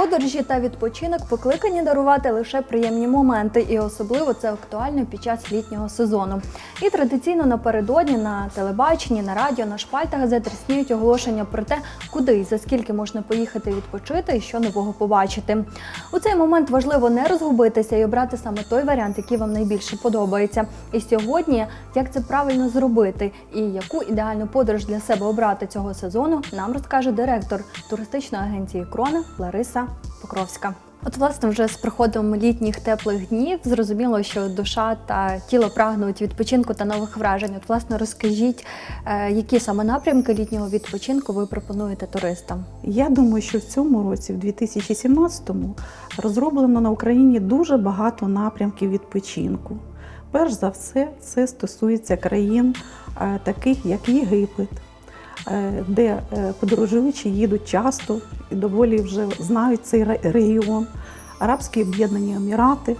Подорожі та відпочинок покликані дарувати лише приємні моменти, і особливо це актуально під час літнього сезону. І традиційно напередодні на телебаченні, на радіо, на шпальтах газет оголошення про те, куди і за скільки можна поїхати відпочити і що нового побачити. У цей момент важливо не розгубитися і обрати саме той варіант, який вам найбільше подобається. І сьогодні, як це правильно зробити і яку ідеальну подорож для себе обрати цього сезону, нам розкаже директор туристичної агенції Крона Лариса Покровська. От, власне, вже з приходом літніх теплих днів зрозуміло, що душа та тіло прагнуть відпочинку та нових вражень. От, власне, розкажіть, е, які саме напрямки літнього відпочинку ви пропонуєте туристам? Я думаю, що в цьому році, в 2017-му, розроблено на Україні дуже багато напрямків відпочинку. Перш за все, це стосується країн, е, таких як Єгипет, де е, подорожуючі їдуть часто і доволі вже знають цей регіон. Арабські Об'єднані Емірати,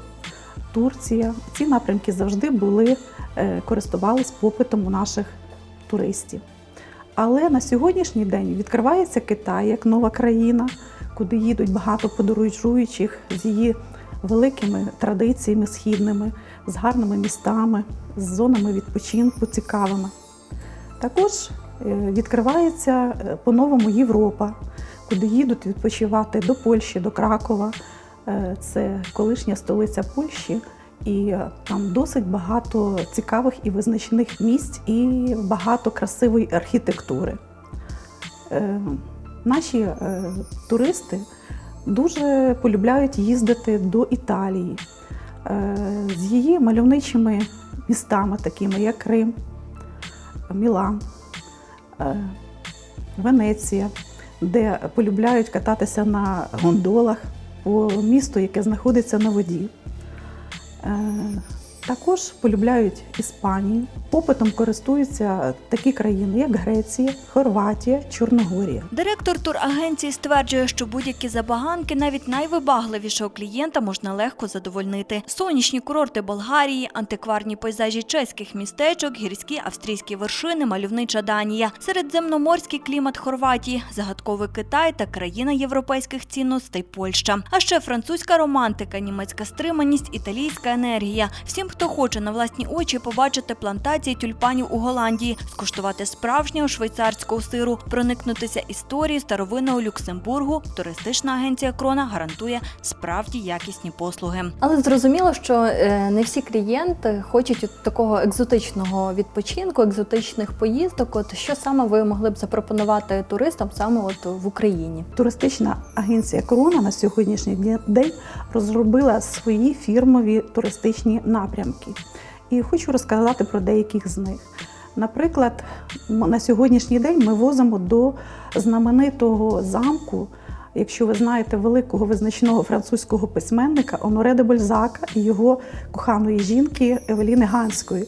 Турція. Ці напрямки завжди були, е, користувались попитом у наших туристів. Але на сьогоднішній день відкривається Китай як нова країна, куди їдуть багато подорожуючих з її великими традиціями східними, з гарними містами, з зонами відпочинку цікавими. Також е, відкривається е, по-новому Європа, куди їдуть відпочивати до Польщі, до Кракова. Е, Це колишня столиця Польщі, і е, там досить багато цікавих і визначених місць, і багато красивої архітектури. Е, Наші е, туристи дуже полюбляють їздити до Італії е, з її мальовничими містами, такими як Крим, Мілан, е, Венеція, де полюбляють кататися на гондолах по місту, яке знаходиться на воді. Також полюбляють Іспанію. Попитом користуються такі країни, як Греція, Хорватія, Чорногорія. Директор турагенції стверджує, що будь-які забаганки навіть найвибагливішого клієнта можна легко задовольнити. Сонячні курорти Болгарії, антикварні пейзажі чеських містечок, гірські австрійські вершини, мальовнича Данія, середземноморський клімат Хорватії, загадковий Китай та країна європейських цінностей Польща. А ще французька романтика, німецька стриманість, італійська енергія. Всім, хто хоче на власні очі побачити плантації тюльпанів у Голландії, скуштувати справжнього швейцарського сиру, проникнутися історією старовинного Люксембургу, туристична агенція Крона гарантує справді якісні послуги. Але зрозуміло, що е, не всі клієнти хочуть от такого екзотичного відпочинку, екзотичних поїздок. От що саме ви могли б запропонувати туристам саме от в Україні? Туристична агенція Корона на сьогоднішній день розробила свої фірмові туристичні напрямки. І хочу розказати про деяких з них. Наприклад, на сьогоднішній день ми возимо до знаменитого замку, якщо ви знаєте великого визначного французького письменника Оноре де Бальзака і його коханої жінки Евеліни Ганської.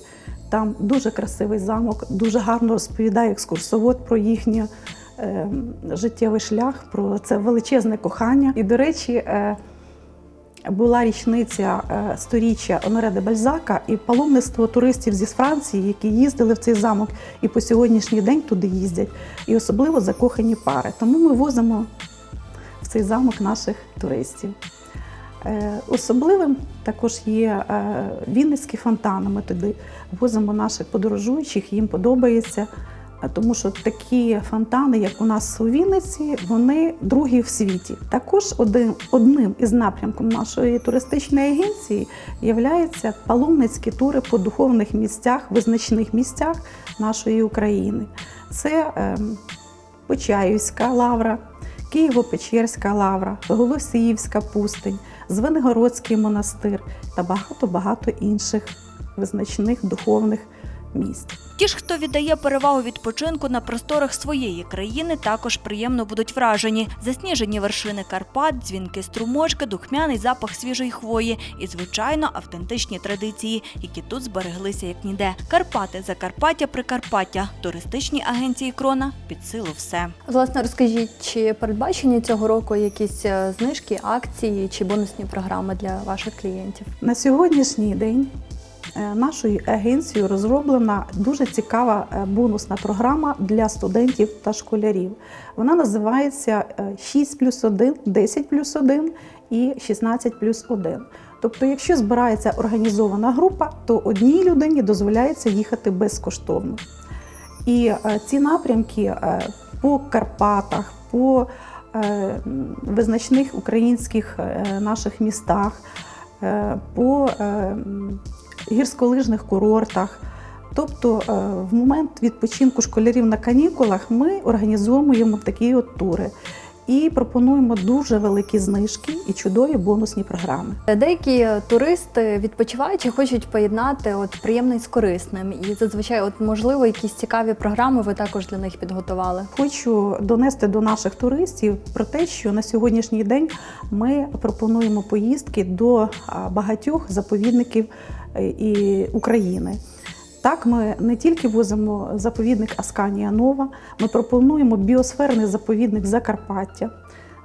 Там дуже красивий замок, дуже гарно розповідає екскурсовод про їхнє е, життєвий шлях, про це величезне кохання. І, до речі, е, була річниця е, сторіччя Оноре де Бальзака і паломництво туристів зі Франції, які їздили в цей замок і по сьогоднішній день туди їздять, і особливо закохані пари. Тому ми возимо в цей замок наших туристів. Е, Особливим також є е, Вінницькі фонтани. Ми туди возимо наших подорожуючих, їм подобається, тому що такі фонтани, як у нас у Вінниці, вони другі в світі. Також один, одним із напрямків нашої туристичної агенції є паломницькі тури по духовних місцях, визначних місцях нашої України. Це ем, Почаївська лавра, Києво-Печерська лавра, Голосіївська пустинь, Звенигородський монастир та багато-багато інших визначних духовних місць. Ті ж, хто віддає перевагу відпочинку на просторах своєї країни, також приємно будуть вражені. Засніжені вершини Карпат, дзвінки струмочки, духмяний запах свіжої хвої і, звичайно, автентичні традиції, які тут збереглися як ніде. Карпати, Закарпаття, Прикарпаття, туристичні агенції Крона під силу все. Власне, розкажіть, чи передбачені цього року якісь е, знижки, акції чи бонусні програми для ваших клієнтів? На сьогоднішній день Нашою агенцією розроблена дуже цікава е, бонусна програма для студентів та школярів. Вона називається е, 6 плюс 1, 10 плюс 1 і 16 плюс 1. Тобто, якщо збирається організована група, то одній людині дозволяється їхати безкоштовно. І е, ці напрямки е, по Карпатах, по е, визначних українських е, наших містах, е, по е, гірськолижних курортах. Тобто е, в момент відпочинку школярів на канікулах ми організовуємо такі от тури і пропонуємо дуже великі знижки і чудові бонусні програми. Деякі туристи відпочиваючи хочуть поєднати от приємне з корисним. І зазвичай, от можливо, якісь цікаві програми ви також для них підготували. Хочу донести до наших туристів про те, що на сьогоднішній день ми пропонуємо поїздки до багатьох заповідників е, і України. Так, ми не тільки возимо заповідник Асканія Нова, ми пропонуємо біосферний заповідник Закарпаття,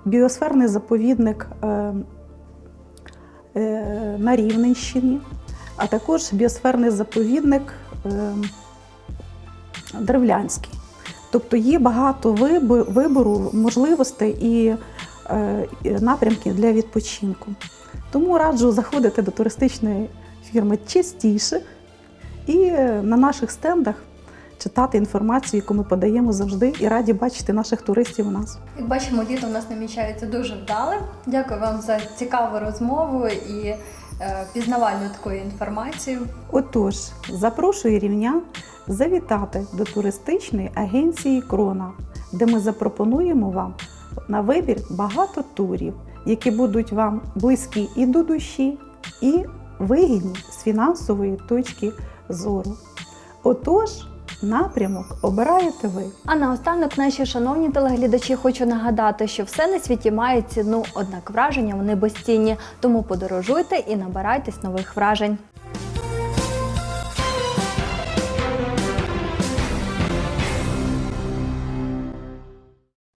біосферний заповідник е, е, на Рівненщині, а також біосферний заповідник е, Древлянський. Тобто є багато вибору, можливостей е, і напрямків для відпочинку. Тому раджу заходити до туристичної фірми частіше і е, на наших стендах читати інформацію, яку ми подаємо завжди, і раді бачити наших туристів у нас. Як бачимо, літо у нас намічається дуже вдалим. Дякую вам за цікаву розмову і е, пізнавальну таку інформацію. Отож, запрошую рівнян завітати до туристичної агенції Крона, де ми запропонуємо вам на вибір багато турів, які будуть вам близькі і до душі, і вигідні з фінансової точки зору. Отож, напрямок обираєте ви. А наостанок, наші шановні телеглядачі, хочу нагадати, що все на світі має ціну, однак враження вони безцінні. Тому подорожуйте і набирайтесь нових вражень.